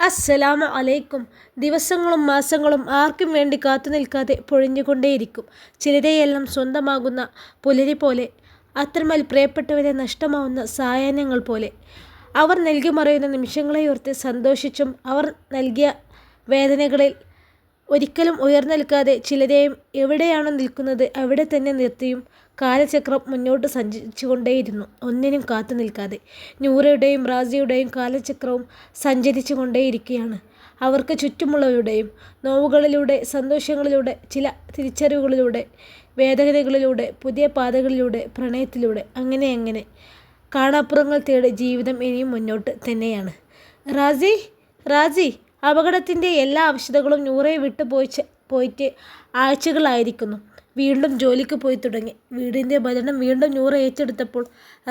അസ്സലാമു അലൈക്കും. ദിവസങ്ങളും മാസങ്ങളും ആർക്കും വേണ്ടി കാത്തു നിൽക്കാതെ പൊഴിഞ്ഞുകൊണ്ടേയിരിക്കും. ചിലരെയെല്ലാം സ്വന്തമാകുന്ന പുലരി പോലെ അത്രമേൽ പ്രിയപ്പെട്ടവരെ നഷ്ടമാവുന്ന സായാഹ്നങ്ങൾ പോലെ. അവർ നൽകി മറയുന്ന നിമിഷങ്ങളെ ഓർത്ത് സന്തോഷിച്ചും അവർ നൽകിയ വേദനകളിൽ ഒരിക്കലും ഉയർന്നേൽക്കാതെ ചിലരെയും എവിടെയാണോ നിൽക്കുന്നത് അവിടെ തന്നെ നിർത്തിയും കാലചക്രം മുന്നോട്ട് സഞ്ചരിച്ചുകൊണ്ടേയിരുന്നു. ഒന്നിനും കാത്തു നിൽക്കാതെ നൂറയുടെയും റാസിയുടെയും കാലചക്രവും സഞ്ചരിച്ചു കൊണ്ടേയിരിക്കുകയാണ് അവർക്ക് ചുറ്റുമുള്ളവരുടെയും നോവുകളിലൂടെ സന്തോഷങ്ങളിലൂടെ ചില തിരിച്ചറിവുകളിലൂടെ വേദനകളിലൂടെ പുതിയ പാതകളിലൂടെ പ്രണയത്തിലൂടെ അങ്ങനെ അങ്ങനെ കാണാപ്പുറങ്ങൾ തേടി ജീവിതം ഇനിയും മുന്നോട്ട് തന്നെയാണ്. റാസി റാസി അപകടത്തിന്റെ എല്ലാ ആവശ്യതകളും നൂറയെ വിട്ടു പോയി പോയിട്ട് ആഴ്ചകളായിരിക്കുന്നു. വീണ്ടും ജോലിക്ക് പോയി തുടങ്ങി. വീടിന്റെ ഭരണം വീണ്ടും നൂറ് ഏറ്റെടുത്തപ്പോൾ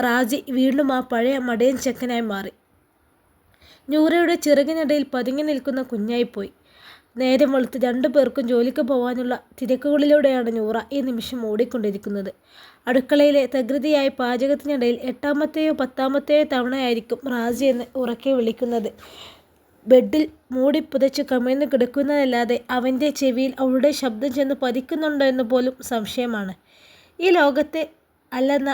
റാജി വീണ്ടും ആ പഴയ മടയൻ ചെക്കനായി മാറി. നൂറയുടെ ചിറകിനിടയിൽ പതുങ്ങി നിൽക്കുന്ന കുഞ്ഞായിപ്പോയി. നേരം വെളുത്ത് രണ്ടു പേർക്കും ജോലിക്ക് പോകാനുള്ള തിരക്കുകളിലൂടെയാണ് നൂറ ഈ നിമിഷം ഓടിക്കൊണ്ടിരിക്കുന്നത്. അടുക്കളയിലെ തകൃതിയായ പാചകത്തിനിടയിൽ എട്ടാമത്തെയോ പത്താമത്തെയോ തവണയായിരിക്കും റാജി എന്ന് ഉറക്കെ വിളിക്കുന്നത്. ബെഡിൽ മൂടി പുതച്ച് കമിഴ്ന്ന് കിടക്കുന്നതല്ലാതെ അവന്റെ ചെവിയിൽ അവളുടെ ശബ്ദം ചെന്ന് പതിക്കുന്നുണ്ടോ എന്ന് പോലും സംശയമാണ്. ഈ ലോകത്തെ അല്ലെന്ന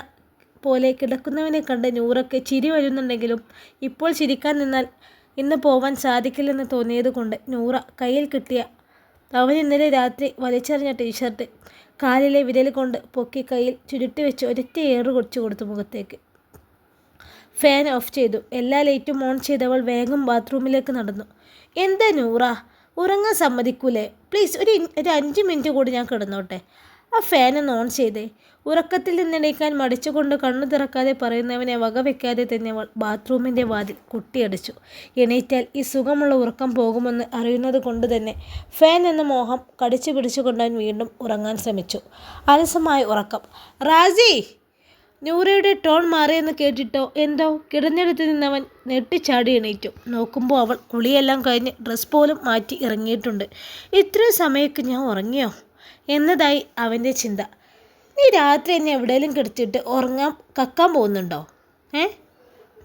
പോലെ കിടക്കുന്നവനെ കണ്ട് നൂറൊക്കെ ചിരി വരുന്നുണ്ടെങ്കിലും ഇപ്പോൾ ചിരിക്കാൻ നിന്നാൽ ഇന്ന് പോവാൻ സാധിക്കില്ലെന്ന് തോന്നിയതുകൊണ്ട് നൂറ കയ്യിൽ കിട്ടിയ അവൻ ഇന്നലെ രാത്രി വലിച്ചെറിഞ്ഞ ടീഷർട്ട് കാലിലെ വിരൽ കൊണ്ട് പൊക്കി കയ്യിൽ ചുരുട്ടി വെച്ച് ഒരൊറ്റ ഏറ് കൊടിച്ചു കൊടുത്തു മുഖത്തേക്ക്. ഫാൻ ഓഫ് ചെയ്തു. എല്ലാ ലൈറ്റും ഓൺ ചെയ്തവൾ വേഗം ബാത്റൂമിലേക്ക് നടന്നു. എന്താ നൂറ? ഉറങ്ങാൻ സമ്മതിക്കൂലേ? പ്ലീസ് ഒരു ഒരു അഞ്ച് മിനിറ്റ് കൂടി ഞാൻ കിടന്നോട്ടെ. ആ ഫാൻ ഒന്ന് ഓൺ ചെയ്തേ. ഉറക്കത്തിൽ നിന്നെണീക്കാൻ മടിച്ചുകൊണ്ട് കണ്ണു തുറക്കാതെ പറയുന്നവനെ വകവെക്കാതെ തന്നെ അവൾ ബാത്റൂമിന്റെ വാതിൽ കുട്ടിയടിച്ചു. എണീറ്റാൽ ഈ സുഖമുള്ള ഉറക്കം പോകുമെന്ന് അറിയുന്നത് കൊണ്ട് തന്നെ ഫാൻ എന്ന മോഹം കടിച്ചു പിടിച്ചുകൊണ്ട് അവൻ വീണ്ടും ഉറങ്ങാൻ ശ്രമിച്ചു. അലസമായ ഉറക്കം. റാസി! നൂറയുടെ ടോൺ മാറിയെന്ന് കേട്ടിട്ടോ? എന്തോ? കിടന്നിടത്ത് നിന്നവൻ നെട്ടിച്ചാടി എണീറ്റു. നോക്കുമ്പോൾ അവൾ കുളിയെല്ലാം കഴിഞ്ഞ് ഡ്രസ് പോലും മാറ്റി ഇറങ്ങിയിട്ടുണ്ട്. ഇത്ര സമയമൊക്കെ ഞാൻ ഉറങ്ങിയോ? എന്നതായി അവന്റെ ചിന്ത. നീ രാത്രി എന്നെ എവിടെയെങ്കിലും കിടത്തിയിട്ട് ഉറങ്ങാൻ കക്കാൻ പോകുന്നുണ്ടോ? ഏ?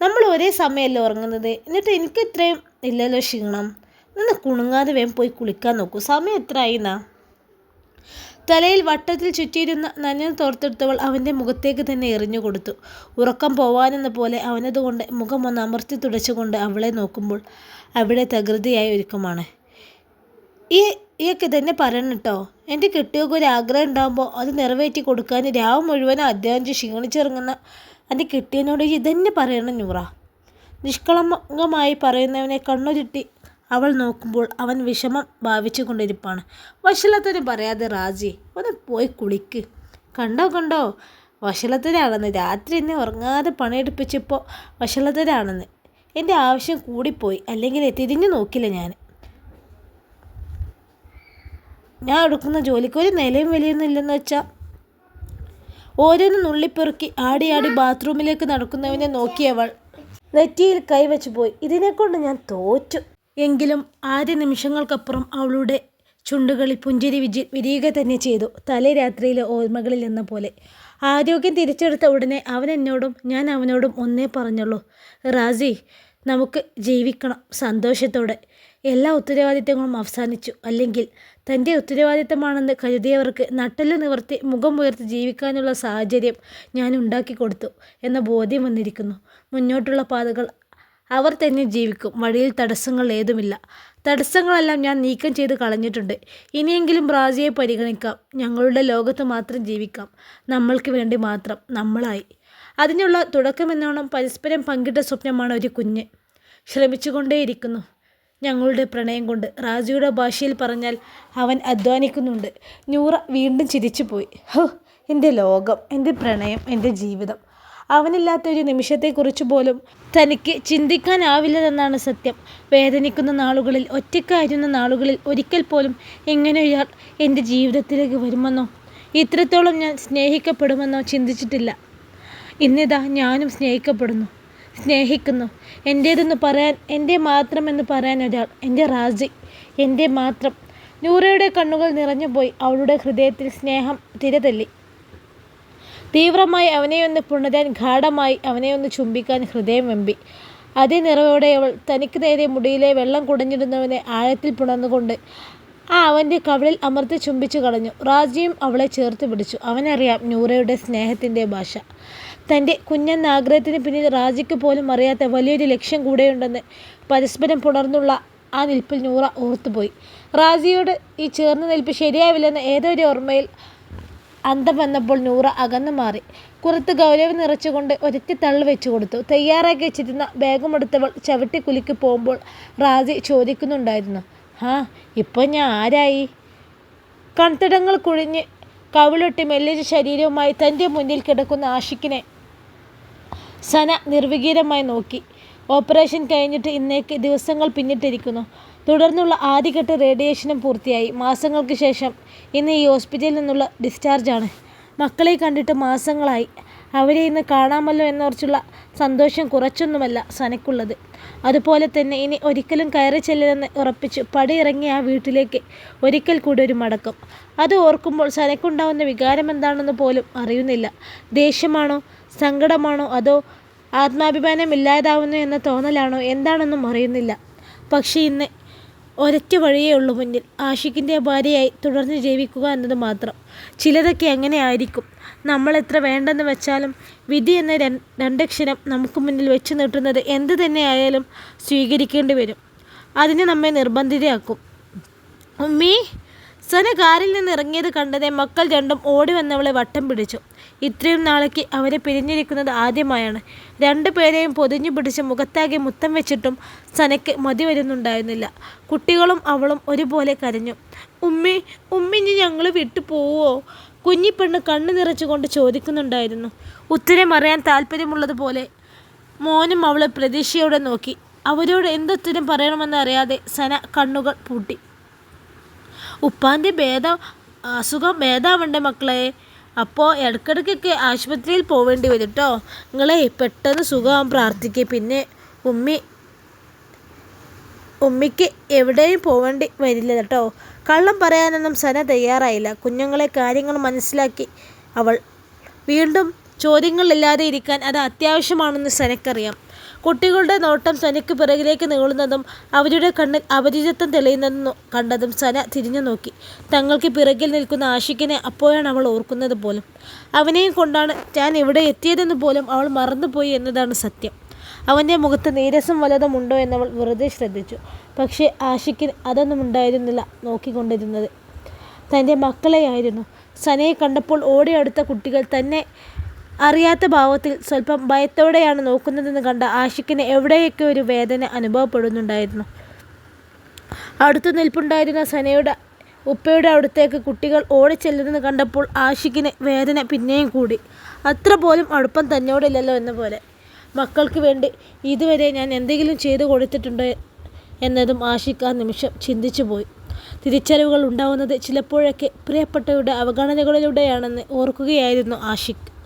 നമ്മൾ ഒരേ സമയമല്ലേ ഉറങ്ങുന്നത്. എന്നിട്ട് എനിക്ക് ഇത്രയും ഇല്ലല്ലോ ക്ഷീണം. നിന്ന് കുണുങ്ങാതെ വേഗം പോയി കുളിക്കാൻ നോക്കൂ. സമയം എത്ര ആയിന്നാ? തലയിൽ വട്ടത്തിൽ ചുറ്റിയിരുന്ന നനഞ്ഞ തോർത്തെടുത്തവൾ അവന്റെ മുഖത്തേക്ക് തന്നെ എറിഞ്ഞു കൊടുത്തു. ഉറക്കം പോവാനെന്ന പോലെ അവനതുകൊണ്ട് മുഖം ഒന്ന് അമർത്തി തുടച്ചുകൊണ്ട് അവളെ നോക്കുമ്പോൾ അവിടെ തകൃതിയായ ഒരുക്കമാണ്. ഈ ഈയൊക്കെ തന്നെ പറയണം കേട്ടോ എന്റെ കെട്ടിയൊക്കെ ഒരു ആഗ്രഹം ഉണ്ടാകുമ്പോൾ അത് നിറവേറ്റി കൊടുക്കാൻ രാവ് മുഴുവനും അധ്വാനിച്ച് ക്ഷീണിച്ചിറങ്ങുന്ന എന്റെ കെട്ടിയനോട് ഇതന്നെ പറയണം നൂറ നിഷ്കളങ്കമായി പറയുന്നവനെ കണ്ണുരുട്ടി അവൾ നോക്കുമ്പോൾ അവൻ വിഷമം ഭാവിച്ചു കൊണ്ടിരിപ്പാണ്. വഷളത്തിന് പറയാതെ റാജി ഒന്ന് പോയി കുളിക്ക്. കണ്ടോ കണ്ടോ? വഷളത്തിനാണെന്ന്. രാത്രി എന്നെ ഉറങ്ങാതെ പണിയെടുപ്പിച്ചപ്പോൾ വഷളത്തിനാണെന്ന്. എന്റെ ആവശ്യം കൂടിപ്പോയി. അല്ലെങ്കിൽ തിരിഞ്ഞു നോക്കില്ല ഞാൻ. ഞാൻ എടുക്കുന്ന ജോലിക്ക് ഒരു നിലയും വിലയൊന്നും ഇല്ലെന്ന് വെച്ചാൽ ഓരോന്ന് നുള്ളിപ്പെറുക്കി ആടി ആടി ബാത്റൂമിലേക്ക് നടക്കുന്നവനെ നോക്കിയവൾ നെറ്റിയിൽ കൈവച്ചു പോയി. ഇതിനെക്കൊണ്ട് ഞാൻ തോറ്റു. എങ്കിലും ആദ്യ നിമിഷങ്ങൾക്കപ്പുറം അവളുടെ ചുണ്ടുകളിൽ പുഞ്ചിരി വിജി വിരിയുക തന്നെ ചെയ്തു. തലേ രാത്രിയിലെ ഓർമ്മകളിൽ എന്ന പോലെ. ആരോഗ്യം തിരിച്ചെടുത്ത ഉടനെ അവൻ എന്നോടും ഞാൻ അവനോടും ഒന്നേ പറഞ്ഞുള്ളൂ. റാസി നമുക്ക് ജീവിക്കണം സന്തോഷത്തോടെ. എല്ലാ ഉത്തരവാദിത്തങ്ങളും അവസാനിച്ചു. അല്ലെങ്കിൽ തന്റെ ഉത്തരവാദിത്തമാണെന്ന് കരുതിയവർക്ക് നട്ടൽ നിവർത്തി മുഖം ഉയർത്തി ജീവിക്കാനുള്ള സാഹചര്യം ഞാൻ ഉണ്ടാക്കി കൊടുത്തു എന്ന ബോധ്യം വന്നിരിക്കുന്നു. മുന്നോട്ടുള്ള പാതകൾ അവർ തന്നെ ജീവിക്കും. വഴിയിൽ തടസ്സങ്ങൾ ഏതുമില്ല. തടസ്സങ്ങളെല്ലാം ഞാൻ നീക്കം ചെയ്ത് കളഞ്ഞിട്ടുണ്ട്. ഇനിയെങ്കിലും ബ്രാസിയെ പരിഗണിക്കാം. ഞങ്ങളുടെ ലോകത്ത് മാത്രം ജീവിക്കാം. നമ്മൾക്ക് വേണ്ടി മാത്രം നമ്മളായി. അതിനുള്ള തുടക്കമെന്നോണം പരസ്പരം പങ്കിട്ട സ്വപ്നമാണ് ഒരു കുഞ്ഞ്. ശ്രമിച്ചുകൊണ്ടേയിരിക്കുന്നു. ഞങ്ങളുടെ പ്രണയം കൊണ്ട്. റാജിയുടെ ഭാഷയിൽ പറഞ്ഞാൽ അവൻ അധ്വാനിക്കുന്നുണ്ട്. നൂറ വീണ്ടും ചിരിച്ചുപോയി. ഹോ എന്റെ ലോകം എന്റെ പ്രണയം എന്റെ ജീവിതം. അവനില്ലാത്ത ഒരു നിമിഷത്തെക്കുറിച്ച് പോലും തനിക്ക് ചിന്തിക്കാനാവില്ലെന്നാണ് സത്യം. വേദനിക്കുന്ന നാളുകളിൽ ഒറ്റയ്ക്കായിരുന്ന നാളുകളിൽ ഒരിക്കൽ പോലും എങ്ങനെ ഒരാൾ എന്റെ ജീവിതത്തിലേക്ക് വരുമെന്നോ ഇത്രത്തോളം ഞാൻ സ്നേഹിക്കപ്പെടുമെന്നോ ചിന്തിച്ചിട്ടില്ല. ഇന്നിതാ ഞാനും സ്നേഹിക്കപ്പെടുന്നു സ്നേഹിക്കുന്നു. എന്റേതെന്ന് പറയാൻ എന്റെ മാത്രം എന്ന് പറയാൻ ഒരാൾ എന്റെ റാജി എന്റെ മാത്രം. നൂറയുടെ കണ്ണുകൾ നിറഞ്ഞുപോയി അവളുടെ ഹൃദയത്തിൽ സ്നേഹം തിരതല്ലി. തീവ്രമായി അവനെയൊന്ന് പുണരാൻ ഗാഠമായി അവനെയൊന്ന് ചുംബിക്കാൻ ഹൃദയം വെമ്പി അതേ നിറവോടെ അവൾ തനിക്ക് നേരെ മുടിയിലെ വെള്ളം കുടഞ്ഞിരുന്നവനെ ആഴത്തിൽ പുണർന്നുകൊണ്ട് ആ അവന്റെ കവിളിൽ അമർത്തി ചുംബിച്ചു കളഞ്ഞു. റാജിയും അവളെ ചേർത്ത് പിടിച്ചു. അവനറിയാം നൂറയുടെ സ്നേഹത്തിന്റെ ഭാഷ. തന്റെ കുഞ്ഞെന്ന ആഗ്രഹത്തിന് പിന്നിൽ റാജിക്ക് പോലും അറിയാത്ത വലിയൊരു ലക്ഷ്യം കൂടെയുണ്ടെന്ന് പരസ്പരം പുണർന്നുള്ള ആ നിൽപ്പിൽ നൂറ ഓർത്തുപോയി. റാജിയോട് ഈ ചേർന്ന് നിൽപ്പ് ശരിയാവില്ലെന്ന ഏതൊരു ഓർമ്മയിൽ അന്തം വന്നപ്പോൾ നൂറ അകന്നു മാറി. കുറത്ത് ഗൗരവം നിറച്ചുകൊണ്ട് ഒരത്തി തള്ളു വെച്ചു കൊടുത്തു തയ്യാറാക്കി വെച്ചിരുന്ന ബാഗുമെടുത്തവൾ കുലിക്ക് പോകുമ്പോൾ റാജി ചോദിക്കുന്നുണ്ടായിരുന്നു. ആ ഇപ്പോൾ ഞാൻ ആരായി? കൺതടങ്ങൾ കുഴിഞ്ഞ് കവിളൊട്ടി മെല്ലിച്ച ശരീരവുമായി തന്റെ മുന്നിൽ കിടക്കുന്ന ആഷിക്കിനെ സന നിർവികീരമായി നോക്കി. ഓപ്പറേഷൻ കഴിഞ്ഞിട്ട് ഇന്നേക്ക് ദിവസങ്ങൾ പിന്നിട്ടിരിക്കുന്നു. തുടർന്നുള്ള ആദ്യഘട്ട റേഡിയേഷനും പൂർത്തിയായി. മാസങ്ങൾക്ക് ശേഷം ഇന്ന് ഈ ഹോസ്പിറ്റലിൽ നിന്നുള്ള ഡിസ്ചാർജാണ്. മക്കളെ കണ്ടിട്ട് മാസങ്ങളായി. അവരെ ഇന്ന് കാണാമല്ലോ എന്നോർച്ചുള്ള സന്തോഷം കുറച്ചൊന്നുമല്ല സനക്കുള്ളത് അതുപോലെ തന്നെ ഇനി ഒരിക്കലും കയറി ചെല്ലില്ലെന്ന് ഉറപ്പിച്ച് പടിയിറങ്ങിയ ആ വീട്ടിലേക്ക് ഒരിക്കൽ കൂടി ഒരു മടക്കം. അത് ഓർക്കുമ്പോൾ സനക്കുണ്ടാവുന്ന വികാരം എന്താണെന്ന് പോലും അറിയുന്നില്ല. ദേഷ്യമാണോ സങ്കടമാണോ അതോ ആത്മാഭിമാനം ഇല്ലാതാവുന്നു എന്ന തോന്നലാണോ എന്താണെന്നും അറിയുന്നില്ല. പക്ഷേ ഇന്ന് ഒരൊറ്റ വഴിയേ ഉള്ളൂ മുന്നിൽ. ആഷിഖിന്റെ ഭാര്യയായി തുടർന്ന് ജീവിക്കുക എന്നത് മാത്രം. ചിലതൊക്കെ അങ്ങനെ ആയിരിക്കും നമ്മൾ എത്ര വേണ്ടെന്ന് വെച്ചാലും വിധി എന്ന രണ്ടക്ഷരം നമുക്ക് മുന്നിൽ വെച്ചുനീട്ടുന്നത് എന്ത് തന്നെയായാലും സ്വീകരിക്കേണ്ടി വരും. അതിന് നമ്മെ നിർബന്ധിതയാക്കും. ഉമ്മീ സന കാറിൽ നിന്ന് ഇറങ്ങിയത് കണ്ടതേ മക്കൾ രണ്ടും ഓടി വന്നവളെ വട്ടം പിടിച്ചു. ഇത്രയും നാളേക്ക് അവരെ പിരിഞ്ഞിരിക്കുന്നത് ആദ്യമായാണ്. രണ്ടുപേരെയും പൊതിഞ്ഞുപിടിച്ച് മുഖത്താകെ മുത്തം വെച്ചിട്ടും സനയ്ക്ക് മതി വരുന്നുണ്ടായിരുന്നില്ല കുട്ടികളും അവളും ഒരുപോലെ കരഞ്ഞു. ഉമ്മി ഉമ്മി ഇനി ഞങ്ങൾ വിട്ടു പോവോ? കുഞ്ഞിപ്പെണ്ണ് കണ്ണു നിറച്ചുകൊണ്ട് ചോദിക്കുന്നുണ്ടായിരുന്നു. ഉത്തരം അറിയാൻ താല്പര്യമുള്ളതുപോലെ മോനും അവളെ പ്രതീക്ഷയോടെ നോക്കി. അവരോട് എന്തുത്തരം പറയണമെന്ന് അറിയാതെ സന കണ്ണുകൾ പൂട്ടി. ഉപ്പാന്റെ ഭേദം അസുഖം ഭേദാവണ്ടേ മക്കളേ? അപ്പൊ ഇടയ്ക്കിടയ്ക്കൊക്കെ ആശുപത്രിയിൽ പോവേണ്ടി വരും കേട്ടോ നിങ്ങളെ പെട്ടെന്ന് സുഖമാകാൻ പ്രാർത്ഥിക്കുക പിന്നെ ഉമ്മി ഉമ്മിക്ക് എവിടെയും പോവേണ്ടി വരില്ല കേട്ടോ കള്ളം പറയാനൊന്നും സന തയ്യാറായില്ല. കുഞ്ഞുങ്ങളെ കാര്യങ്ങൾ മനസ്സിലാക്കി അവൾ. വീണ്ടും ചോദ്യങ്ങളില്ലാതെ ഇരിക്കാൻ അത് അത്യാവശ്യമാണെന്ന് സനയ്ക്കറിയാം. കുട്ടികളുടെ നോട്ടം സനയ്ക്ക് പിറകിലേക്ക് നീളുന്നതും അവരുടെ കണ്ണിൽ അപരിചിതത്വം തെളിയുന്നതും കണ്ടതും സന തിരിഞ്ഞു നോക്കി തങ്ങൾക്ക് പിറകിൽ നിൽക്കുന്ന ആഷിഖിനെ അപ്പോഴാണ് അവൾ ഓർക്കുന്നത് പോലും. അവനെയും കൊണ്ടാണ് ഞാൻ ഇവിടെ എത്തിയതെന്ന് പോലും അവൾ മറന്നുപോയി എന്നതാണ് സത്യം. അവന്റെ മുഖത്ത് നീരസം വല്ലതും ഉണ്ടോ എന്നവൾ വെറുതെ ശ്രദ്ധിച്ചു. പക്ഷേ ആഷിക്കിന് അതൊന്നും ഉണ്ടായിരുന്നില്ല നോക്കിക്കൊണ്ടിരുന്നത്. തന്റെ മക്കളെയായിരുന്നു. സനയെ കണ്ടപ്പോൾ ഓടിയടുത്ത കുട്ടികൾ തന്നെ അറിയാത്ത ഭാവത്തിൽ സ്വല്പം ഭയത്തോടെയാണ് നോക്കുന്നതെന്ന് കണ്ട ആഷിക്കിന് എവിടെയൊക്കെ ഒരു വേദന അനുഭവപ്പെടുന്നുണ്ടായിരുന്നു. അടുത്തു നിൽപ്പുണ്ടായിരുന്ന സനയുടെ ഉപ്പയുടെ അടുത്തേക്ക് കുട്ടികൾ ഓടിച്ചെല്ലുന്നത് കണ്ടപ്പോൾ ആഷിക്കിന് വേദന പിന്നെയും കൂടി. അത്ര പോലും അടുപ്പം തന്നോടില്ലല്ലോ എന്നപോലെ. മക്കൾക്ക് വേണ്ടി ഇതുവരെ ഞാൻ എന്തെങ്കിലും ചെയ്തു കൊടുത്തിട്ടുണ്ട് എന്നതും ആഷിക്ക് ആ നിമിഷം ചിന്തിച്ചു പോയി തിരിച്ചറിവുകൾ ഉണ്ടാവുന്നത് ചിലപ്പോഴൊക്കെ പ്രിയപ്പെട്ടവരുടെ അവഗണനകളിലൂടെയാണെന്ന് ഓർക്കുകയായിരുന്നു ആഷിഖ്.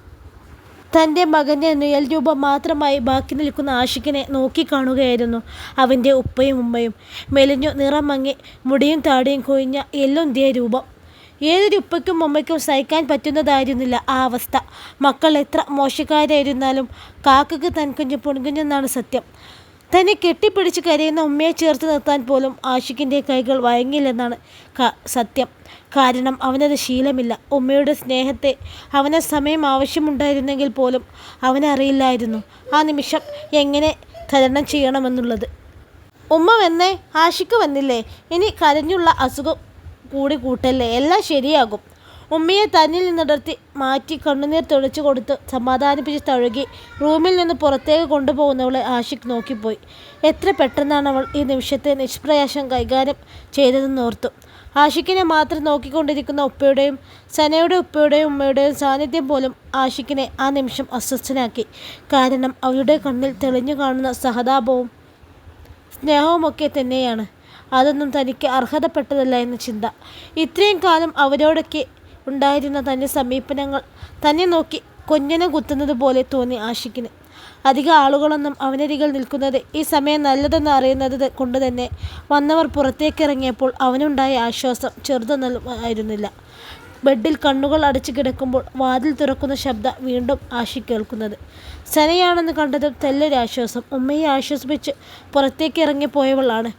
തന്റെ മകന്റെ നുയൽ രൂപം മാത്രമായി ബാക്കി നിൽക്കുന്ന ആഷിഖിനെ നോക്കിക്കാണുകയായിരുന്നു അവന്റെ ഉപ്പയും ഉമ്മയും. മെലിഞ്ഞു നിറം മങ്ങി മുടിയും താടിയും കൊഴിഞ്ഞ എല്ലൊന്തിയ രൂപം. ഏതൊരു ഉപ്പയ്ക്കും ഉമ്മയ്ക്കും സഹിക്കാൻ പറ്റുന്നതായിരുന്നില്ല ആ അവസ്ഥ. മക്കൾ എത്ര മോശക്കാരായിരുന്നാലും കാക്കയ്ക്ക് തൻ കുഞ്ഞ് പൊൻകുഞ്ഞെന്നാണ് സത്യം. തന്നെ കെട്ടിപ്പിടിച്ച് കരയുന്ന ഉമ്മയെ ചേർത്ത് നിർത്താൻ പോലും ആഷിഖിന്റെ കൈകൾ വഴങ്ങിയില്ലെന്നാണ് സത്യം. കാരണം അവനത് ശീലമില്ല. ഉമ്മയുടെ സ്നേഹത്തെ അവന് സമയം ആവശ്യമുണ്ടായിരുന്നെങ്കിൽ പോലും അവനറിയില്ലായിരുന്നു ആ നിമിഷം എങ്ങനെ തരണം ചെയ്യണമെന്നുള്ളത്. ഉമ്മ വന്നേ. ആഷിക്ക് വന്നില്ലേ? ഇനി കരഞ്ഞുള്ള അസുഖം കൂടി കൂട്ടല്ലേ. എല്ലാം ശരിയാകും. ഉമ്മയെ തന്നിൽ നിന്നിടർത്തി മാറ്റി കണ്ണുനീർ തുടച്ചുകൊടുത്ത് സമാധാനിപ്പിച്ച് തഴുകി റൂമിൽ നിന്ന് പുറത്തേക്ക് കൊണ്ടുപോകുന്നവളെ ആഷിഖ് നോക്കിപ്പോയി. എത്ര പെട്ടെന്നാണ് അവൾ ഈ നിമിഷത്തെ നിഷ്പ്രയാസം കൈകാര്യം ചെയ്തതെന്ന് ഓർത്തു ആഷിഖിനെ മാത്രം നോക്കിക്കൊണ്ടിരിക്കുന്ന ഉപ്പയുടെയും സനയുടെ ഉപ്പയുടെയും ഉമ്മയുടെയും സാന്നിധ്യം പോലും ആഷിഖിനെ ആ നിമിഷം അസ്വസ്ഥനാക്കി. കാരണം അവരുടെ കണ്ണിൽ തെളിഞ്ഞു കാണുന്ന സഹതാപവും സ്നേഹവുമൊക്കെ തന്നെയാണ്. അതൊന്നും തനിക്ക് അർഹതപ്പെട്ടതല്ല എന്ന ചിന്ത. ഇത്രയും കാലം അവരോടൊക്കെ ഉണ്ടായിരുന്ന തന്റെ സമീപനങ്ങൾ തന്നെ നോക്കി കൊഞ്ഞനെ കുത്തുന്നത് പോലെ തോന്നി ആഷിക്കിന് അധികം ആളുകളൊന്നും അവനരികൾ നിൽക്കുന്നത് ഈ സമയം നല്ലതെന്ന് അറിയുന്നത് കൊണ്ട് തന്നെ വന്നവർ പുറത്തേക്കിറങ്ങിയപ്പോൾ അവനുണ്ടായ ആശ്വാസം ചെറുതൊന്നും ആയിരുന്നില്ല. ബെഡിൽ കണ്ണുകൾ അടച്ചു കിടക്കുമ്പോൾ വാതിൽ തുറക്കുന്ന ശബ്ദം വീണ്ടും ആശി കേൾക്കുന്നത്. സനയാണെന്ന് കണ്ടതും തെല്ലൊരാശ്വാസം ഉമ്മയെ ആശ്വസിപ്പിച്ച് പുറത്തേക്ക് ഇറങ്ങിപ്പോയവളാണ്.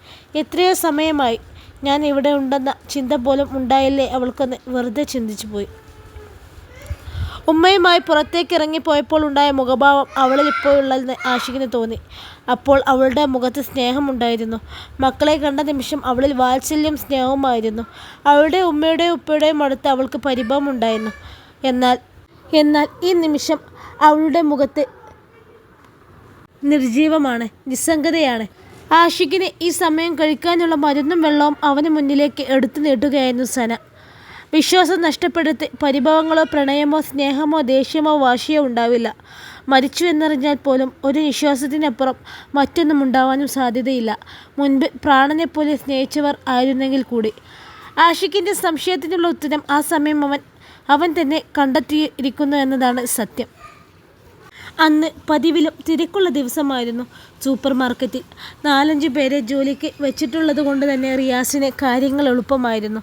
എത്രയോ സമയമായി ഞാൻ ഇവിടെ ഉണ്ടെന്ന ചിന്ത പോലും ഉണ്ടായില്ലേ? അവൾക്കൊന്ന് വെറുതെ ചിന്തിച്ചു പോയി. ഉമ്മയുമായി പുറത്തേക്ക് ഇറങ്ങിപ്പോയപ്പോൾ ഉണ്ടായ മുഖഭാവം അവളിൽ ഇപ്പോഴുള്ളതെന്ന് ആഷിക്കിന് തോന്നി. അപ്പോൾ അവളുടെ മുഖത്ത് സ്നേഹമുണ്ടായിരുന്നു മക്കളെ കണ്ട നിമിഷം അവളിൽ വാത്സല്യം സ്നേഹവുമായിരുന്നു. അവളുടെ ഉമ്മയുടെയും ഉപ്പയുടെയും അടുത്ത് അവൾക്ക് പരിഭവമുണ്ടായിരുന്നു എന്നാൽ എന്നാൽ ഈ നിമിഷം അവളുടെ മുഖത്ത് നിർജീവമാണ് നിസ്സംഗതയാണ്. ആഷിക്കിന് ഈ സമയം കഴിക്കാനുള്ള മരുന്നും വെള്ളവും അവന് മുന്നിലേക്ക് എടുത്തു നീട്ടുകയായിരുന്നു സന. വിശ്വാസം നഷ്ടപ്പെടുത്തി പരിഭവങ്ങളോ പ്രണയമോ സ്നേഹമോ ദേഷ്യമോ വാശിയോ ഉണ്ടാവില്ല. മരിച്ചു എന്നറിഞ്ഞാൽ പോലും ഒരു നിശ്വാസത്തിനപ്പുറം മറ്റൊന്നും ഉണ്ടാവാനും സാധ്യതയില്ല. മുൻപ് പ്രാണനെപ്പോലെ സ്നേഹിച്ചവർ ആയിരുന്നെങ്കിൽ കൂടി. ആഷിഖിന്റെ സംശയത്തിനുള്ള ഉത്തരം ആ സമയം അവൻ അവൻ തന്നെ കണ്ടെത്തിയിരിക്കുന്നു എന്നതാണ് സത്യം. അന്ന് പതിവിലും തിരക്കുള്ള ദിവസമായിരുന്നു. സൂപ്പർ മാർക്കറ്റിൽ നാലഞ്ച് പേരെ ജോലിക്ക് വെച്ചിട്ടുള്ളത് കൊണ്ട് തന്നെ റിയാസിന് കാര്യങ്ങൾ എളുപ്പമായിരുന്നു.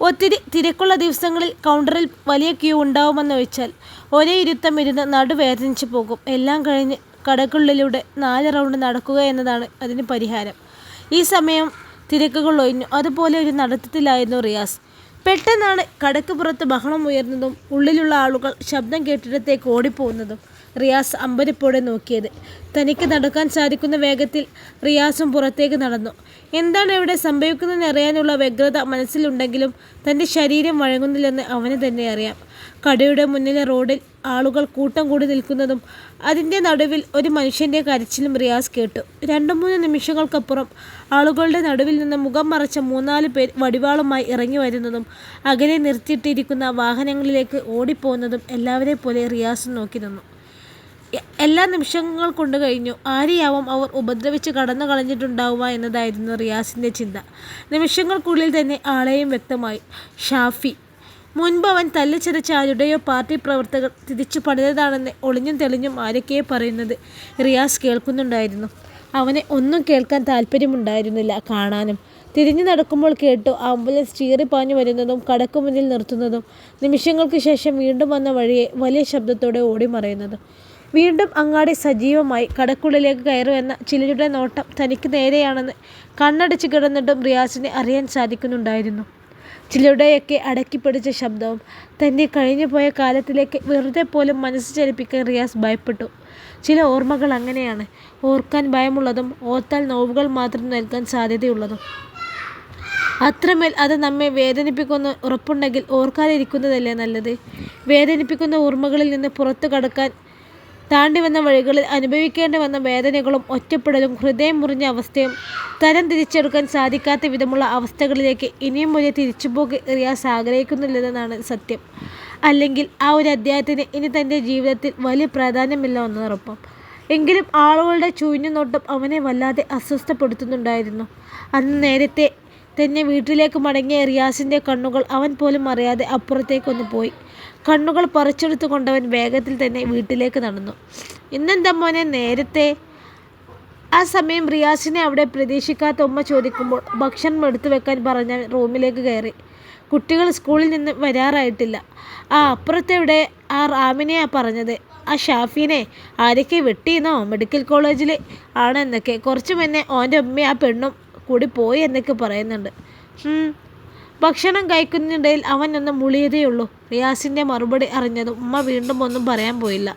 ഒത്തിരി തിരക്കുള്ള ദിവസങ്ങളിൽ കൗണ്ടറിൽ വലിയ ക്യൂ ഉണ്ടാവുമെന്ന് വെച്ചാൽ ഒരേ ഇരുത്തം ഇരുന്ന് നടുവേദനിച്ച് പോകും. എല്ലാം കഴിഞ്ഞ് കടക്കുള്ളിലൂടെ നാല് റൗണ്ട് നടക്കുക എന്നതാണ് അതിന് പരിഹാരം. ഈ സമയം തിരക്കുകൾ ഒഴിഞ്ഞു. അതുപോലെ ഒരു നടത്തത്തിലായിരുന്നു റിയാസ്. പെട്ടെന്നാണ് കടക്ക് പുറത്ത് ബഹളം ഉയർന്നതും ഉള്ളിലുള്ള ആളുകൾ ശബ്ദം കേട്ടിടത്തേക്ക് ഓടിപ്പോകുന്നതും. റിയാസ് അമ്പരപ്പോടെ നോക്കിയത്. തനിക്ക് നടക്കാൻ സാധിക്കുന്ന വേഗത്തിൽ റിയാസും പുറത്തേക്ക് നടന്നു. എന്താണ് ഇവിടെ സംഭവിക്കുന്നതെന്ന് അറിയാനുള്ള വ്യഗ്രത മനസ്സിലുണ്ടെങ്കിലും തന്റെ ശരീരം വഴങ്ങുന്നില്ലെന്ന് അവന് തന്നെ അറിയാം. കടയുടെ മുന്നിലെ റോഡിൽ ആളുകൾ കൂട്ടം കൂടി നിൽക്കുന്നതും അതിന്റെ നടുവിൽ ഒരു മനുഷ്യന്റെ കരച്ചിലും റിയാസ് കേട്ടു. രണ്ടു മൂന്ന് നിമിഷങ്ങൾക്കപ്പുറം ആളുകളുടെ നടുവിൽ നിന്ന് മുഖം മറച്ച മൂന്നാൽ പേർ വടിവാളുമായി ഇറങ്ങി വരുന്നതും അകലെ നിർത്തിയിട്ടിരിക്കുന്ന വാഹനങ്ങളിലേക്ക് ഓടിപ്പോകുന്നതും എല്ലാവരെ പോലെ റിയാസ് നോക്കി നിന്നു. എല്ലാ നിമിഷങ്ങൾ കൊണ്ട് കഴിഞ്ഞു. ആരെയാവും അവർ ഉപദ്രവിച്ച് കടന്നു കളഞ്ഞിട്ടുണ്ടാവുക എന്നതായിരുന്നു റിയാസിന്റെ ചിന്ത. നിമിഷങ്ങൾക്കുള്ളിൽ തന്നെ ആളെയും വ്യക്തമായി. ഷാഫി മുൻപ് അവൻ തല്ലിച്ചിരച്ച ആരുടെയോ പാർട്ടി പ്രവർത്തകർ തിരിച്ചു പണിതതാണെന്ന് ഒളിഞ്ഞും തെളിഞ്ഞും ആരൊക്കെ പറയുന്നത് റിയാസ് കേൾക്കുന്നുണ്ടായിരുന്നു. അവനെ ഒന്നും കേൾക്കാൻ താല്പര്യമുണ്ടായിരുന്നില്ല കാണാനും. തിരിഞ്ഞു നടക്കുമ്പോൾ കേട്ടു ആംബുലൻസ് ചീറിപ്പാഞ്ഞു വരുന്നതും കടക്കു മുന്നിൽ നിർത്തുന്നതും നിമിഷങ്ങൾക്ക് ശേഷം വീണ്ടും വന്ന വഴിയെ വലിയ ശബ്ദത്തോടെ ഓടി ഓടിമറയുന്നതും വീണ്ടും അങ്ങാടി സജീവമായി കടക്കുള്ളിലേക്ക് കയറുമെന്ന ചിലരുടെ നോട്ടം തനിക്ക് നേരെയാണെന്ന് കണ്ണടച്ച് കിടന്നിട്ടും റിയാസിനെ അറിയാൻ സാധിക്കുന്നുണ്ടായിരുന്നു. ചിലരുടെയൊക്കെ അടക്കിപ്പിടിച്ച ശബ്ദവും തന്നെ തന്റെ കഴിഞ്ഞുപോയ കാലത്തിലേക്ക് വെറുതെ പോലും മനസ്സ് ചലിപ്പിക്കാൻ റിയാസ് ഭയപ്പെട്ടു. ചില ഓർമ്മകൾ അങ്ങനെയാണ്. ഓർക്കാൻ ഭയമുള്ളതും ഓർത്താൽ നോവുകൾ മാത്രം നൽകാൻ സാധ്യതയുള്ളതും. അത്രമേൽ അത് നമ്മെ വേദനിപ്പിക്കുന്ന ഉറപ്പുണ്ടെങ്കിൽ ഓർക്കാതിരിക്കുന്നതല്ലേ നല്ലത്? വേദനിപ്പിക്കുന്ന ഓർമ്മകളിൽ നിന്ന് പുറത്തു കടക്കാൻ താണ്ടി വന്ന വഴികളിൽ അനുഭവിക്കേണ്ടി വന്ന വേദനകളും ഒറ്റപ്പെടലും ഹൃദയം മുറിഞ്ഞ അവസ്ഥയും തരം തിരിച്ചെടുക്കാൻ സാധിക്കാത്ത വിധമുള്ള അവസ്ഥകളിലേക്ക് ഇനിയും ഒരു തിരിച്ചുപോക്ക് റിയാസ് ആഗ്രഹിക്കുന്നില്ലെന്നാണ് സത്യം. അല്ലെങ്കിൽ ആ ഒരു അധ്യായത്തിന് ഇനി തന്റെ ജീവിതത്തിൽ വലിയ പ്രാധാന്യമില്ല എന്നുറപ്പം എങ്കിലും ആളുകളുടെ ചൂഞ്ഞു നോട്ടം അവനെ വല്ലാതെ അസ്വസ്ഥപ്പെടുത്തുന്നുണ്ടായിരുന്നു. അന്ന് നേരത്തെ തന്നെ വീട്ടിലേക്ക് മടങ്ങിയ റിയാസിന്റെ കണ്ണുകൾ അവൻ പോലും അറിയാതെ അപ്പുറത്തേക്കൊന്ന് പോയി. കണ്ണുകൾ പറിച്ചെടുത്തു കൊണ്ടവൻ വേഗത്തിൽ തന്നെ വീട്ടിലേക്ക് നടന്നു. ഇന്നെന്താ മോനെ നേരത്തെ? ആ സമയം റിയാസിനെ അവിടെ പ്രതീക്ഷിക്കാത്ത ഉമ്മ ചോദിക്കുമ്പോൾ ഭക്ഷണം എടുത്തു വെക്കാൻ പറഞ്ഞാൽ റൂമിലേക്ക് കയറി. കുട്ടികൾ സ്കൂളിൽ നിന്ന് വരാറായിട്ടില്ല. ആ അപ്പുറത്തെവിടെ? ആ റാമിനെയാ പറഞ്ഞത്. ആ ഷാഫീനെ ആരൊക്കെ വെട്ടിയെന്നോ? മെഡിക്കൽ കോളേജിൽ ആണെന്നൊക്കെ. കുറച്ച് മുന്നേ ഓന്റെ ഉമ്മയും ആ പെണ്ണും കൂടി പോയി എന്നൊക്കെ പറയുന്നുണ്ട്. ഭക്ഷണം കഴിക്കുന്നതിനിടയിൽ അവൻ ഒന്ന് മുളിയതേയുള്ളൂ റിയാസിന്റെ മറുപടി അറിഞ്ഞതും ഉമ്മ വീണ്ടും ഒന്നും പറയാൻ പോയില്ല.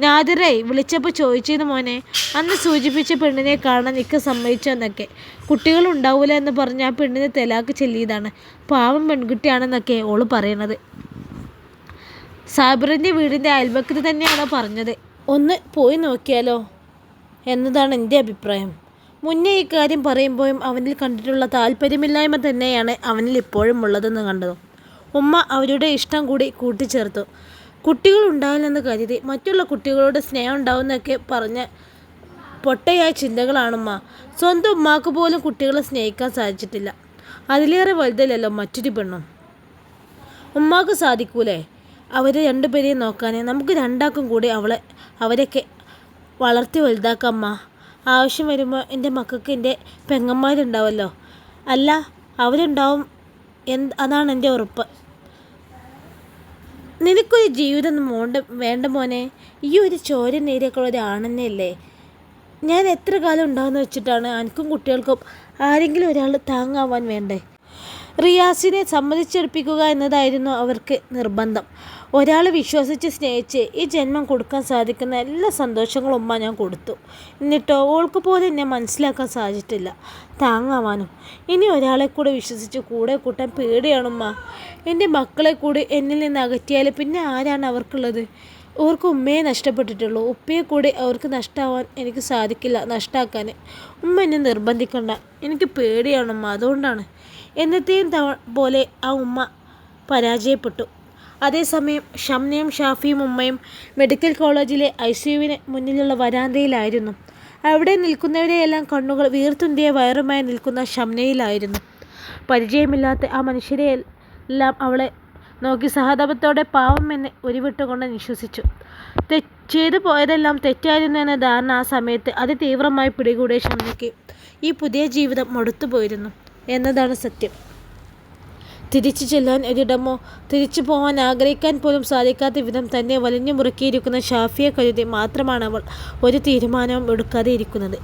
ഞാതിരായി വിളിച്ചപ്പോൾ ചോദിച്ചിരുന്നു മോനെ അന്ന് സൂചിപ്പിച്ച പെണ്ണിനെ കാണാൻ നിൽക്ക് സമ്മതിച്ചെന്നൊക്കെ കുട്ടികളുണ്ടാവില്ല എന്ന് പറഞ്ഞ് ആ പെണ്ണിനെ തെലാക്ക് ചെല്ലിയതാണ്. പാവം പെൺകുട്ടിയാണെന്നൊക്കെ ഓൾ പറയണത്. സാബിറിന്റെ വീടിന്റെ അയൽവക്കത്ത് തന്നെയാണോ പറഞ്ഞത്. ഒന്ന് പോയി നോക്കിയാലോ എന്നതാണ് എന്റെ അഭിപ്രായം. മുന്നേ ഈ കാര്യം പറയുമ്പോഴും അവനിൽ കണ്ടിട്ടുള്ള താല്പര്യമില്ലായ്മ തന്നെയാണ് അവനിൽ ഇപ്പോഴും ഉള്ളതെന്ന് കണ്ടതും. ഉമ്മ അവരുടെ ഇഷ്ടം കൂടി കൂട്ടിച്ചേർത്തു. കുട്ടികൾ ഉണ്ടാവില്ലെന്ന് കരുതി മറ്റുള്ള കുട്ടികളോട് സ്നേഹം ഉണ്ടാവുമെന്നൊക്കെ പറഞ്ഞ് പൊട്ടയായ ചിന്തകളാണുമ്മ സ്വന്തം ഉമ്മാക്ക് പോലും കുട്ടികളെ സ്നേഹിക്കാൻ സാധിച്ചിട്ടില്ല. അതിലേറെ വലുതല്ലല്ലോ മറ്റൊരു പെണ്ണും. ഉമ്മാക്ക് സാധിക്കൂലേ? അവരെ രണ്ടുപേരെയും നോക്കാനേ നമുക്ക് രണ്ടാക്കും കൂടി അവളെ അവരൊക്കെ വളർത്തി വലുതാക്കാം അമ്മ ആവശ്യം വരുമ്പോൾ എന്റെ മക്കൾക്ക് എന്റെ പെങ്ങന്മാരുണ്ടാവുമല്ലോ അല്ല അവരുണ്ടാവും എന്ത് അതാണ് എന്റെ ഉറപ്പ്. നിനക്കൊരു ജീവിതം മോണ്ട വേണ്ട മോനെ. ഈ ഒരു ചോര നേരിയൊക്കെയുള്ള ഒരു ആണെന്നല്ലേ ഞാൻ എത്ര കാലം ഉണ്ടാകുന്ന വെച്ചിട്ടാണ് എനിക്കും കുട്ടികൾക്കും ആരെങ്കിലും ഒരാൾ താങ്ങാവാൻ വേണ്ടേ? റിയാസിനെ സമ്മതിച്ചെടുപ്പിക്കുക എന്നതായിരുന്നു അവർക്ക് നിർബന്ധം. ഒരാൾ വിശ്വസിച്ച് സ്നേഹിച്ച് ഈ ജന്മം കൊടുക്കാൻ സാധിക്കുന്ന എല്ലാ സന്തോഷങ്ങളും ഉമ്മ ഞാൻ കൊടുത്തു. എന്നിട്ടോ ഓൾക്ക് പോലും എന്നെ മനസ്സിലാക്കാൻ സാധിച്ചിട്ടില്ല. താങ്ങാവാനും. ഇനി ഒരാളെ കൂടെ വിശ്വസിച്ച് കൂടെ കൂട്ടാൻ പേടിയാണുമ്മ എന്റെ മക്കളെ കൂടി എന്നിൽ നിന്ന് അകറ്റിയാൽ പിന്നെ ആരാണ് അവർക്കുള്ളത്? അവർക്ക് ഉമ്മയെ നഷ്ടപ്പെട്ടിട്ടുള്ളൂ. ഉപ്പയെ കൂടി അവർക്ക് നഷ്ടമാവാൻ എനിക്ക് സാധിക്കില്ല നഷ്ടമാക്കാൻ ഉമ്മ എന്നെ നിർബന്ധിക്കണ്ട. എനിക്ക് പേടിയാണുമ്മ അതുകൊണ്ടാണ് എന്നത്തെയും പോലെ ആ ഉമ്മ പരാജയപ്പെട്ടു. അതേസമയം ഷംനയും ഷാഫിയും ഉമ്മയും മെഡിക്കൽ കോളേജിലെ ഐ സിയുവിന് മുന്നിലുള്ള വരാന്തയിലായിരുന്നു. അവിടെ നിൽക്കുന്നവരെയെല്ലാം കണ്ണുകൾ വീർത്തുന്തിയ വയറുമായി നിൽക്കുന്ന ഷംനയിലായിരുന്നു. പരിചയമില്ലാത്ത ആ മനുഷ്യരെ എല്ലാം അവളെ നോക്കി സഹതാപത്തോടെ പാവം എന്ന് ഉരുവിട്ടുകൊണ്ട് നിശ്വസിച്ചു. തെ ചെയ്തു പോയതെല്ലാം തെറ്റായിരുന്നു എന്ന ധാരണ ആ സമയത്ത് അതിതീവ്രമായി പിടികൂടിയ ഷംനയ്ക്ക് ഈ പുതിയ ജീവിതം മടുത്തു പോയിരുന്നു എന്നതാണ് സത്യം. തിരിച്ചു ചെല്ലാൻ ഒരിടമോ? തിരിച്ചു പോകാൻ ആഗ്രഹിക്കാൻ പോലും സാധിക്കാത്ത വിധം തന്നെ വലിഞ്ഞു മുറുക്കിയിരിക്കുന്ന ഷാഫിയെ കരുതി മാത്രമാണ് അവൾ ഒരു തീരുമാനവും എടുക്കാതെ ഇരിക്കുന്നത്.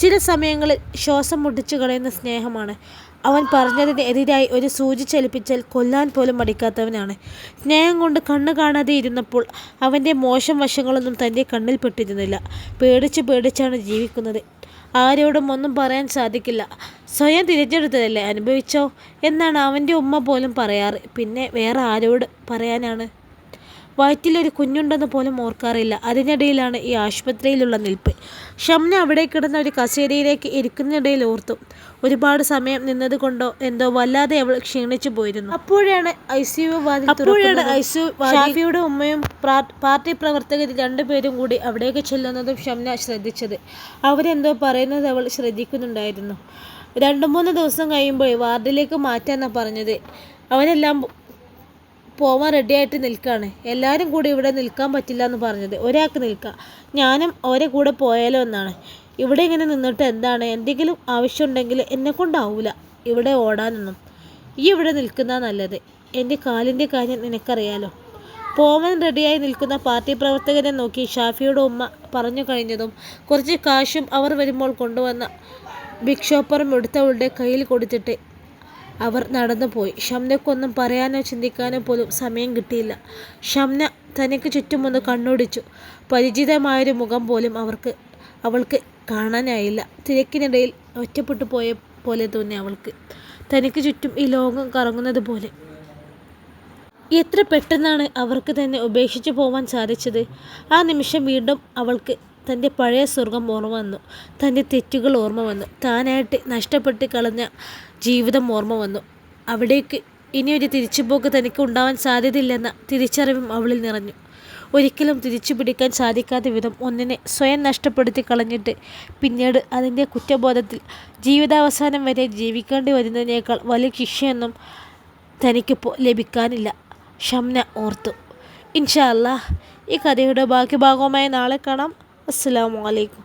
ചില സമയങ്ങളിൽ ശ്വാസം മുട്ടിച്ചു കളയുന്ന സ്നേഹമാണ്. അവൻ പറഞ്ഞതിന് എതിരായി ഒരു സൂചി ചലിപ്പിച്ചാൽ കൊല്ലാൻ പോലും മടിക്കാത്തവനാണ്. സ്നേഹം കൊണ്ട് കണ്ണു കാണാതെ ഇരുന്നപ്പോൾ അവന്റെ മോശം വശങ്ങളൊന്നും തന്റെ കണ്ണിൽ പെട്ടിരുന്നില്ല. പേടിച്ച് പേടിച്ചാണ് ജീവിക്കുന്നത്. ആരോടും ഒന്നും പറയാൻ സാധിക്കില്ല. സ്വയം തിരഞ്ഞെടുത്തതല്ലേ അനുഭവിച്ചോ? എന്നാണ് അവന്റെ ഉമ്മ പോലും പറയാറ്. പിന്നെ വേറെ ആരോട് പറയാനാണ്? വയറ്റിലൊരു കുഞ്ഞുണ്ടെന്ന് പോലും ഓർക്കാറില്ല. അതിനിടയിലാണ് ഈ ആശുപത്രിയിലുള്ള നിൽപ്പ്. ഷംന അവിടെ കിടന്ന ഒരു കസേരയിലേക്ക് ഇരിക്കുന്നതിനിടയിൽ ഓർത്തു. ഒരുപാട് സമയം നിന്നതുകൊണ്ടോ എന്തോ വല്ലാതെ അവൾ ക്ഷീണിച്ചു പോയിരുന്നു. അപ്പോഴാണ് ഐ സി യു അപ്പോഴാണ് ഐ സി യു ഷാഫിയുടെ ഉമ്മയും പാർട്ടി പ്രവർത്തകർ രണ്ടുപേരും കൂടി അവിടേക്ക് ചെല്ലുന്നതും ഷംന ശ്രദ്ധിച്ചത്. അവരെന്തോ പറയുന്നത് അവൾ ശ്രദ്ധിക്കുന്നുണ്ടായിരുന്നു. രണ്ട് മൂന്ന് ദിവസം കഴിയുമ്പോൾ വാർഡിലേക്ക് മാറ്റാന്നാണ് പറഞ്ഞത്. അവനെല്ലാം പോവാൻ റെഡിയായിട്ട് നിൽക്കുകയാണ് എല്ലാവരും കൂടി ഇവിടെ നിൽക്കാൻ പറ്റില്ല എന്ന് പറഞ്ഞത്. ഒരാൾക്ക് നിൽക്കാം. ഞാനും അവരെ കൂടെ പോയാലോ എന്നാണ്. ഇവിടെ ഇങ്ങനെ നിന്നിട്ട് എന്താണ്? എന്തെങ്കിലും ആവശ്യമുണ്ടെങ്കിൽ എന്നെ കൊണ്ടാവൂല. ഇവിടെ ഓടാനൊന്നും. ഈ ഇവിടെ നിൽക്കുന്ന നല്ലത്. എന്റെ കാലിന്റെ കാര്യം നിനക്കറിയാലോ. പോവാൻ റെഡിയായി നിൽക്കുന്ന പാർട്ടി പ്രവർത്തകരെ നോക്കി ഷാഫിയുടെ ഉമ്മ പറഞ്ഞു കഴിഞ്ഞതും കുറച്ച് കാശും അവർ വരുമ്പോൾ കൊണ്ടുവന്ന ബിഗ് ഷോപ്പറും എടുത്തവളുടെ കയ്യിൽ കൊടുത്തിട്ട് അവർ നടന്നുപോയി. ഷംനക്കൊന്നും പറയാനോ ചിന്തിക്കാനോ പോലും സമയം കിട്ടിയില്ല. ഷംന തനിക്ക് ചുറ്റുമൊന്ന് കണ്ണോടിച്ചു. പരിചിതമായൊരു മുഖം പോലും അവർക്ക് അവൾക്ക് കാണാനായില്ല. തിരക്കിനിടയിൽ ഒറ്റപ്പെട്ടു പോയ പോലെ തോന്നി അവൾക്ക്. തനിക്ക് ചുറ്റും ഈ ലോകം കറങ്ങുന്നത് പോലെ. എത്ര പെട്ടെന്നാണ് അവർക്ക് തന്നെ ഉപേക്ഷിച്ചു പോവാൻ സാധിച്ചത്. ആ നിമിഷം വീണ്ടും അവൾക്ക് തന്റെ പഴയ സ്വർഗം ഓർമ്മ വന്നു. തന്റെ തെറ്റുകൾ ഓർമ്മ വന്നു. താനായിട്ട് നഷ്ടപ്പെട്ട് കളഞ്ഞ ജീവിതം ഓർമ്മ വന്നു. അവിടേക്ക് ഇനിയൊരു തിരിച്ചുപോക്ക് തനിക്ക് ഉണ്ടാവാൻ സാധ്യതയില്ലെന്ന തിരിച്ചറിവും അവളിൽ നിറഞ്ഞു. ഒരിക്കലും തിരിച്ചു പിടിക്കാൻ സാധിക്കാത്ത വിധം ഒന്നിനെ സ്വയം നഷ്ടപ്പെടുത്തി കളഞ്ഞിട്ട് പിന്നീട് അതിന്റെ കുറ്റബോധത്തിൽ ജീവിതാവസാനം വരെ ജീവിക്കേണ്ടി വരുന്നതിനേക്കാൾ വലിയ ശിക്ഷയൊന്നും തനിക്കിപ്പോൾ ലഭിക്കാനില്ല. ഷംന ഓർത്തു. ഇൻഷാ ഈ കഥയുടെ ബാക്കി ഭാഗവുമായി നാളെ കാണാം. আসসালামু আলাইকুম।